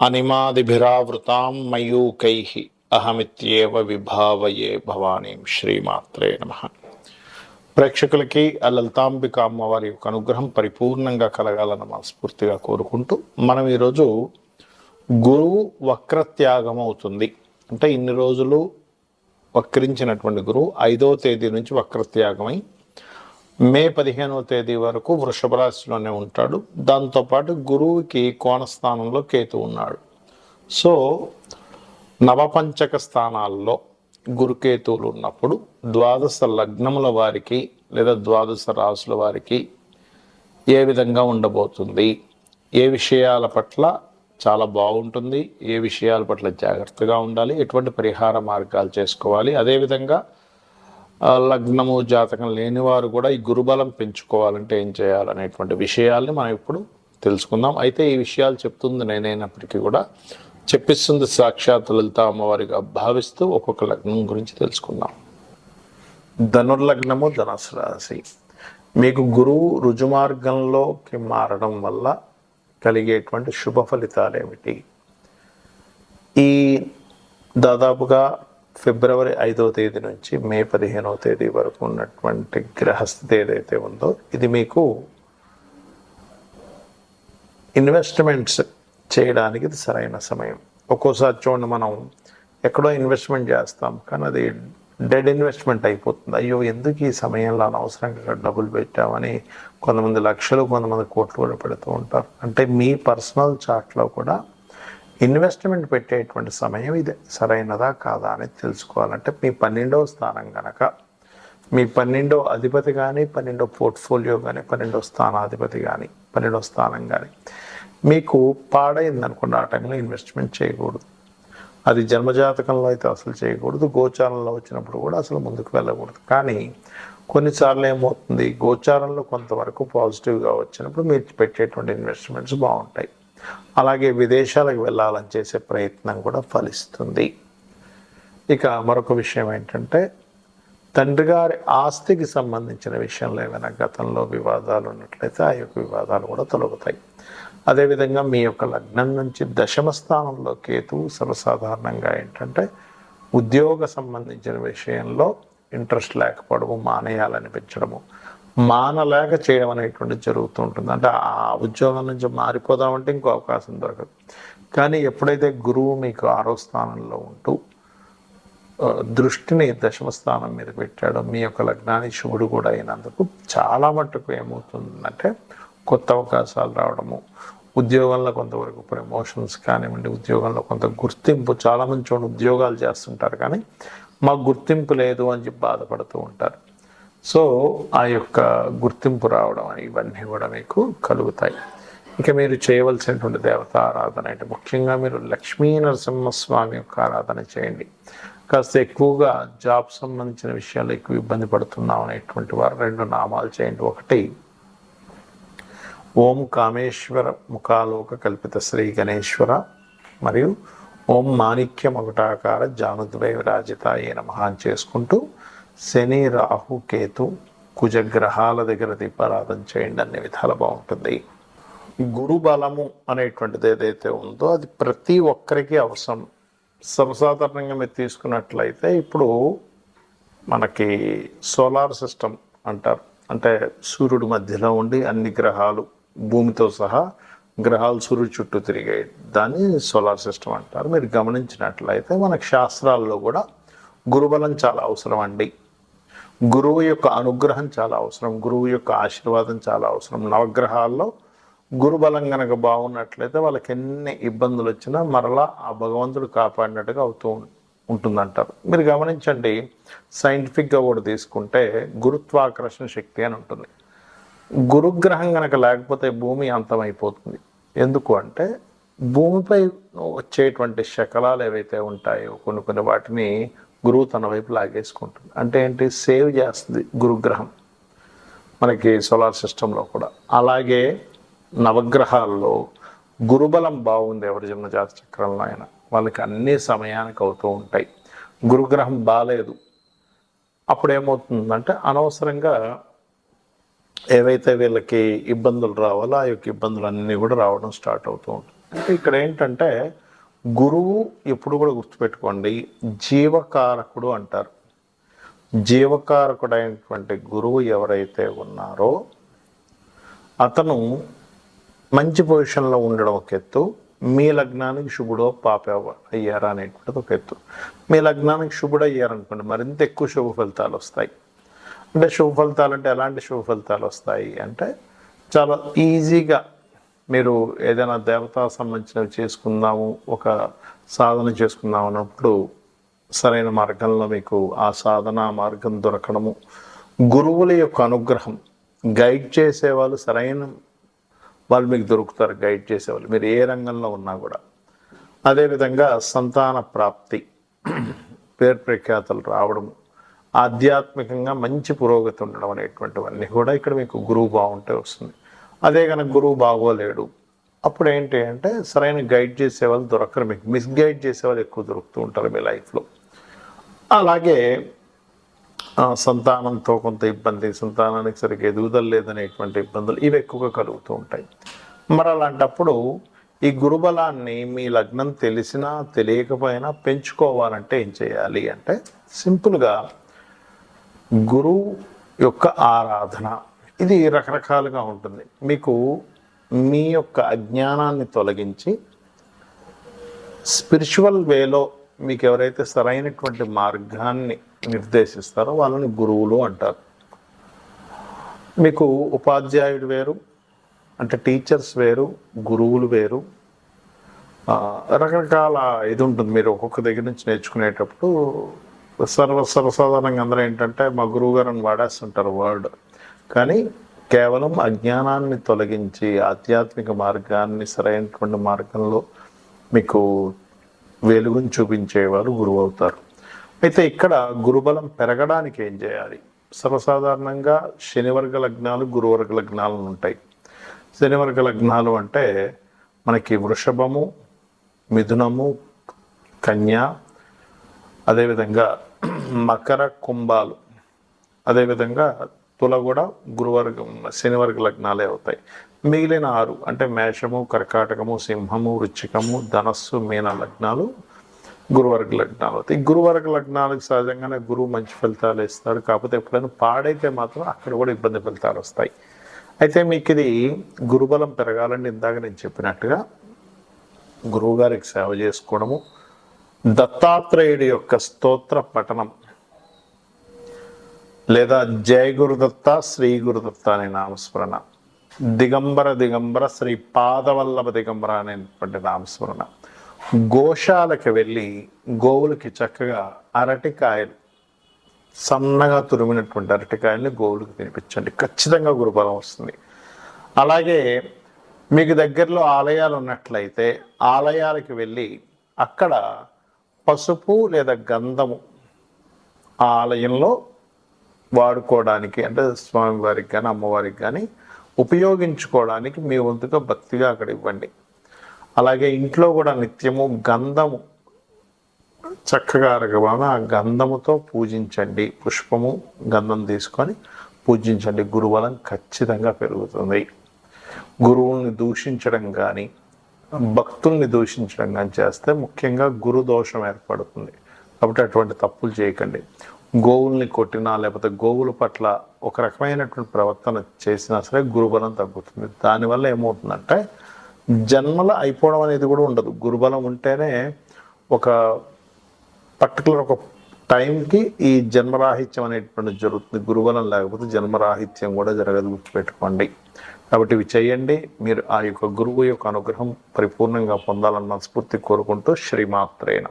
అనిమాదిభిరావృతాం మయూకై అహమిత్యేవ విభావయే భవానీం శ్రీమాత్రే నమ. ప్రేక్షకులకి ఆ లలితాంబిక అమ్మవారి యొక్క అనుగ్రహం పరిపూర్ణంగా కలగాలని మనస్ఫూర్తిగా కోరుకుంటూ మనం ఈరోజు గురువు వక్రత్యాగం అవుతుంది అంటే ఇన్ని రోజులు వక్రించినటువంటి గురువు ఐదో తేదీ నుంచి వక్రత్యాగమై మే పదిహేనవ తేదీ వరకు వృషభ రాశిలోనే ఉంటాడు. దాంతోపాటు గురువుకి కోణస్థానంలో కేతు ఉన్నాడు. సో నవపంచక స్థానాల్లో గురుకేతువులు ఉన్నప్పుడు ద్వాదశ లగ్నముల వారికి లేదా ద్వాదశ రాసుల వారికి ఏ విధంగా ఉండబోతుంది? ఏ విషయాల పట్ల చాలా బాగుంటుంది? ఏ విషయాల పట్ల జాగ్రత్తగా ఉండాలి? ఎటువంటి పరిహార మార్గాలు చేసుకోవాలి? అదేవిధంగా లగ్నము జాతకం లేని వారు కూడా ఈ గురుబలం పెంచుకోవాలంటే ఏం చేయాలనేటువంటి విషయాల్ని మనం ఇప్పుడు తెలుసుకుందాం. అయితే ఈ విషయాలు చెప్తుంది నేనైనప్పటికీ కూడా చెప్పిస్తుంది సాక్షాత్ లలిత అమ్మవారిగా భావిస్తూ ఒక్కొక్క లగ్నం గురించి తెలుసుకుందాం. ధనుర్లగ్నము ధనసు రాశి మీకు గురువు రుజుమార్గంలోకి మారడం వల్ల కలిగేటువంటి శుభ ఫలితాలు ఏమిటి? ఈ దాదాపుగా ఫిబ్రవరి ఐదవ తేదీ నుంచి మే పదిహేనవ తేదీ వరకు ఉన్నటువంటి గ్రహస్థితి ఏదైతే ఉందో ఇది మీకు ఇన్వెస్ట్మెంట్స్ చేయడానికి ఇది సరైన సమయం. ఒక్కోసారి చూడండి మనం ఎక్కడో ఇన్వెస్ట్మెంట్ చేస్తాం కానీ అది డెడ్ ఇన్వెస్ట్మెంట్ అయిపోతుంది. అయ్యో ఎందుకు ఈ సమయంలో అనవసరంగా డబ్బులు పెట్టామని కొంతమంది లక్షలు కొంతమంది కోట్లు కూడా పెడుతూ ఉంటారు. అంటే మీ పర్సనల్ చాట్లో కూడా ఇన్వెస్ట్మెంట్ పెట్టేటువంటి సమయం ఇది సరైనదా కాదా అనేది తెలుసుకోవాలంటే మీ పన్నెండవ స్థానం కనుక మీ పన్నెండో అధిపతి కానీ పన్నెండో పోర్ట్ఫోలియో కానీ పన్నెండో స్థానాధిపతి కానీ పన్నెండో స్థానం కానీ మీకు పాడైంది అనుకోండి ఆ టైంలో ఇన్వెస్ట్మెంట్ చేయకూడదు. అది జన్మజాతకంలో అయితే అసలు చేయకూడదు గోచారంలో వచ్చినప్పుడు కూడా అసలు ముందుకు వెళ్ళకూడదు. కానీ కొన్నిసార్లు ఏమవుతుంది గోచారంలో కొంతవరకు పాజిటివ్గా వచ్చినప్పుడు మీరు పెట్టేటువంటి ఇన్వెస్ట్మెంట్స్ బాగుంటాయి. అలాగే విదేశాలకు వెళ్ళాలని చేసే ప్రయత్నం కూడా ఫలిస్తుంది. ఇక మరొక విషయం ఏంటంటే తండ్రి గారి ఆస్తికి సంబంధించిన విషయంలో ఏమైనా గతంలో వివాదాలు ఉన్నట్లయితే ఆ యొక్క వివాదాలు కూడా తొలగుతాయి. అదేవిధంగా మీ యొక్క లగ్నం నుంచి దశమ స్థానంలో కేతువు సర్వసాధారణంగా ఏంటంటే ఉద్యోగ సంబంధించిన విషయంలో ఇంట్రెస్ట్ లేకపోవడము మానేయాలనిపించడము మానలేక చేయడం అనేటువంటిది జరుగుతూ ఉంటుంది. అంటే ఆ ఉద్యోగం నుంచి మారిపోదామంటే ఇంకో అవకాశం దొరకదు. కానీ ఎప్పుడైతే గురువు మీకు ఆరో స్థానంలో ఉంటూ దృష్టిని దశమ స్థానం మీద పెట్టాడో మీ యొక్క లగ్నాన్ని శివుడు కూడా అయినందుకు చాలా మట్టుకు ఏమవుతుందంటే కొత్త అవకాశాలు రావడము ఉద్యోగంలో కొంతవరకు ప్రమోషన్స్ కానివ్వండి ఉద్యోగంలో కొంత గుర్తింపు చాలామంది చూడండి ఉద్యోగాలు చేస్తుంటారు కానీ మాకు గుర్తింపు లేదు అని చెప్పి బాధపడుతూ ఉంటారు. సో ఆ యొక్క గుర్తింపు రావడం అని ఇవన్నీ కూడా మీకు కలుగుతాయి. ఇక మీరు చేయవలసినటువంటి దేవత ఆరాధన అంటే ముఖ్యంగా మీరు లక్ష్మీ నరసింహస్వామి యొక్క ఆరాధన చేయండి. కాస్త ఎక్కువగా జాబ్ సంబంధించిన విషయాలు ఎక్కువ ఇబ్బంది పడుతున్నాం అనేటువంటి వారు రెండు నామాలు చేయండి. ఒకటి ఓం కామేశ్వర ముఖాలోక కల్పిత శ్రీ గణేశ్వర మరియు ఓం మాణిక్య మగుటాకార జానుద్వయ విరాజిత ఏ నమహాన్ చేసుకుంటూ శని రాహు కేతు కుజగ్రహాల దగ్గర దీపారాధన చేయండి. అన్ని విధాలు బాగుంటుంది. గురు బలము అనేటువంటిది ఏదైతే ఉందో అది ప్రతి ఒక్కరికి అవసరం. సర్వసాధారణంగా మీరు తీసుకున్నట్లయితే ఇప్పుడు మనకి సోలార్ సిస్టమ్ అంటారు. అంటే సూర్యుడి మధ్యలో ఉండి అన్ని గ్రహాలు భూమితో సహా గ్రహాలు సూర్యుడు చుట్టూ తిరిగాయి. దాన్ని సోలార్ సిస్టమ్ అంటారు. మీరు గమనించినట్లయితే మనకు శాస్త్రాల్లో కూడా గురుబలం చాలా అవసరం అండి. గురువు యొక్క అనుగ్రహం చాలా అవసరం. గురువు యొక్క ఆశీర్వాదం చాలా అవసరం. నవగ్రహాల్లో గురుబలం గనక బాగున్నట్లయితే వాళ్ళకి ఎన్ని ఇబ్బందులు వచ్చినా మరలా ఆ భగవంతుడు కాపాడినట్టుగా అవుతూ ఉంటుందంటారు. మీరు గమనించండి సైంటిఫిక్గా కూడా తీసుకుంటే గురుత్వాకర్షణ శక్తి అని ఉంటుంది. గురుగ్రహం గనక లేకపోతే భూమి అంతమైపోతుంది. ఎందుకు అంటే భూమిపై వచ్చేటువంటి శకలాలు ఏవైతే ఉంటాయో కొన్ని కొన్ని వాటిని గురువు తన వైపు లాగేసుకుంటుంది. అంటే ఏంటి? సేవ్ చేస్తుంది గురుగ్రహం. మనకి సోలార్ సిస్టంలో కూడా. అలాగే నవగ్రహాల్లో గురుబలం బాగుంది ఎవరి జన్మ జాత చక్రంలో అయినా. వాళ్ళకి అన్ని సమయానికి అవుతూ ఉంటాయి. గురుగ్రహం బాగాలేదు అప్పుడు ఏమవుతుందంటే అనవసరంగా ఏవైతే వీళ్ళకి ఇబ్బందులు రావాలో ఆ యొక్క ఇబ్బందులు అన్నీ కూడా రావడం స్టార్ట్ అవుతూ ఉంటుంది. అంటే ఇక్కడ ఏంటంటే గురువు ఎప్పుడు కూడా గుర్తుపెట్టుకోండి జీవకారకుడు అంటారు. జీవకారకుడైనటువంటి గురువు ఎవరైతే ఉన్నారో అతను మంచి పొజిషన్లో ఉండడం ఒక ఎత్తు మీ లగ్నానికి శుభుడో పాప అయ్యారా అనేటువంటిది ఒక ఎత్తు. మీ లగ్నానికి శుభుడు అయ్యారనుకోండి మరింత ఎక్కువ శుభ ఫలితాలు వస్తాయి. అంటే శుభ ఫలితాలు అంటే ఎలాంటి శుభ ఫలితాలు వస్తాయి అంటే చాలా ఈజీగా మీరు ఏదైనా దేవతా సంబంధించినవి చేసుకుందాము ఒక సాధన చేసుకుందాం అన్నప్పుడు సరైన మార్గంలో మీకు ఆ సాధన మార్గం దొరకడము. గురువుల యొక్క అనుగ్రహం. గైడ్ చేసేవాళ్ళు సరైన వాళ్ళు మీకు దొరుకుతారు గైడ్ చేసేవాళ్ళు. మీరు ఏ రంగంలో ఉన్నా కూడా. అదేవిధంగా సంతాన ప్రాప్తి. పేరు ప్రఖ్యాతలు రావడము ఆధ్యాత్మికంగా మంచి పురోగతి ఉండడం అనేటువంటివన్నీ కూడా ఇక్కడ మీకు గురువు బాగుంటే వస్తుంది. అదే కనుక గురువు బాగోలేడు. అప్పుడు ఏంటి అంటే సరైన గైడ్ చేసేవాళ్ళు దొరకరు మీకు. మిస్గైడ్ చేసేవాళ్ళు ఎక్కువ దొరుకుతూ ఉంటారు మీ లైఫ్లో. అలాగే సంతానంతో కొంత ఇబ్బంది సంతానానికి సరిగ్గా ఎదుగుదల లేదనేటువంటి ఇబ్బందులు ఇవి ఎక్కువగా కలుగుతూ ఉంటాయి. మరి అలాంటప్పుడు ఈ గురుబలాన్ని మీ లగ్నం తెలిసినా తెలియకపోయినా పెంచుకోవాలంటే ఏం చేయాలి అంటే సింపుల్గా గురువు యొక్క ఆరాధన. ఇది రకరకాలుగా ఉంటుంది. మీకు మీ యొక్క అజ్ఞానాన్ని తొలగించి స్పిరిచువల్ వేలో మీకు ఎవరైతే సరైనటువంటి మార్గాన్ని నిర్దేశిస్తారో వాళ్ళని గురువులు అంటారు. మీకు ఉపాధ్యాయుడు వేరు అంటే టీచర్స్ వేరు గురువులు వేరు. రకరకాల ఇది ఉంటుంది. మీరు ఒక్కొక్క దగ్గర నుంచి నేర్చుకునేటప్పుడు సర్వ సర్వసాధారణంగా అందరూ ఏంటంటే మా గురువు గారు అని వాడేస్తుంటారు వర్డ్. కానీ కేవలం అజ్ఞానాన్ని తొలగించి ఆధ్యాత్మిక మార్గాన్ని సరైనటువంటి మార్గంలో మీకు వెలుగుని చూపించేవారు గురువు అవుతారు అయితే ఇక్కడ గురుబలం పెరగడానికి ఏం చేయాలి? సర్వసాధారణంగా శనివర్గ లగ్నాలు గురువర్గ లగ్నాలు ఉంటాయి. శనివర్గ లగ్నాలు అంటే మనకి వృషభము మిథునము కన్య అదేవిధంగా మకర కుంభాలు అదేవిధంగా తుల కూడా గురువర్గం శనివర్గ లగ్నాలే అవుతాయి. మిగిలిన ఆరు అంటే మేషము కర్కాటకము సింహము వృచ్చికము ధనస్సు మీన లగ్నాలు గురువర్గ లగ్నాలు అవుతాయి. గురువర్గ లగ్నాలకు సహజంగానే గురువు మంచి ఫలితాలు ఇస్తాడు. కాకపోతే ఎప్పుడైనా పాడైతే మాత్రం అక్కడ కూడా ఇబ్బంది ఫలితాలు వస్తాయి. అయితే మీకు ఇది గురుబలం పెరగాలని ఇందాక నేను చెప్పినట్టుగా గురువుగారికి సేవ చేసుకోవడము దత్తాత్రేయుడి యొక్క స్తోత్ర పఠనం లేదా జయ గురుదత్త శ్రీ గురుదత్త అనే నామస్మరణ. దిగంబర దిగంబర శ్రీ పాదవల్లభ దిగంబర అనేటువంటి నామస్మరణ. గోశాలకు వెళ్ళి గోవులకి చక్కగా అరటికాయలు సన్నగా తురిమినటువంటి అరటికాయల్ని గోవులకు తినిపించండి. ఖచ్చితంగా గురుబలం వస్తుంది. అలాగే మీకు దగ్గరలో ఆలయాలు ఉన్నట్లయితే ఆలయాలకు వెళ్ళి అక్కడ పసుపు లేదా గంధము ఆ ఆలయంలో వాడుకోవడానికి అంటే స్వామివారికి కానీ అమ్మవారికి కానీ ఉపయోగించుకోవడానికి మీ వంతుగా భక్తిగా అక్కడ ఇవ్వండి. అలాగే ఇంట్లో కూడా నిత్యము గంధము చక్కగా అరగబాన ఆ గంధముతో పూజించండి. పుష్పము గంధం తీసుకొని పూజించండి. గురుబలం ఖచ్చితంగా పెరుగుతుంది. గురువుల్ని దూషించడం కానీ భక్తుల్ని దూషించడం కానీ చేస్తే ముఖ్యంగా గురు దోషం ఏర్పడుతుంది. కాబట్టి అటువంటి తప్పులు చేయకండి. గోవుల్ని కొట్టినా లేకపోతే గోవుల పట్ల ఒక రకమైనటువంటి ప్రవర్తన చేసినా సరే గురుబలం తగ్గుతుంది. దానివల్ల ఏమవుతుందంటే జన్మల అయిపోవడం అనేది కూడా ఉండదు. గురుబలం ఉంటేనే ఒక పర్టికులర్ ఒక టైంకి ఈ జన్మరాహిత్యం అనేటువంటి జరుగుతుంది. గురుబలం లేకపోతే జన్మరాహిత్యం కూడా జరగదు గుర్తుపెట్టుకోండి. కాబట్టి ఇవి చేయండి. మీరు ఆ యొక్క గురువు యొక్క అనుగ్రహం పరిపూర్ణంగా పొందాలని మనస్ఫూర్తి కోరుకుంటూ శ్రీమాత్రే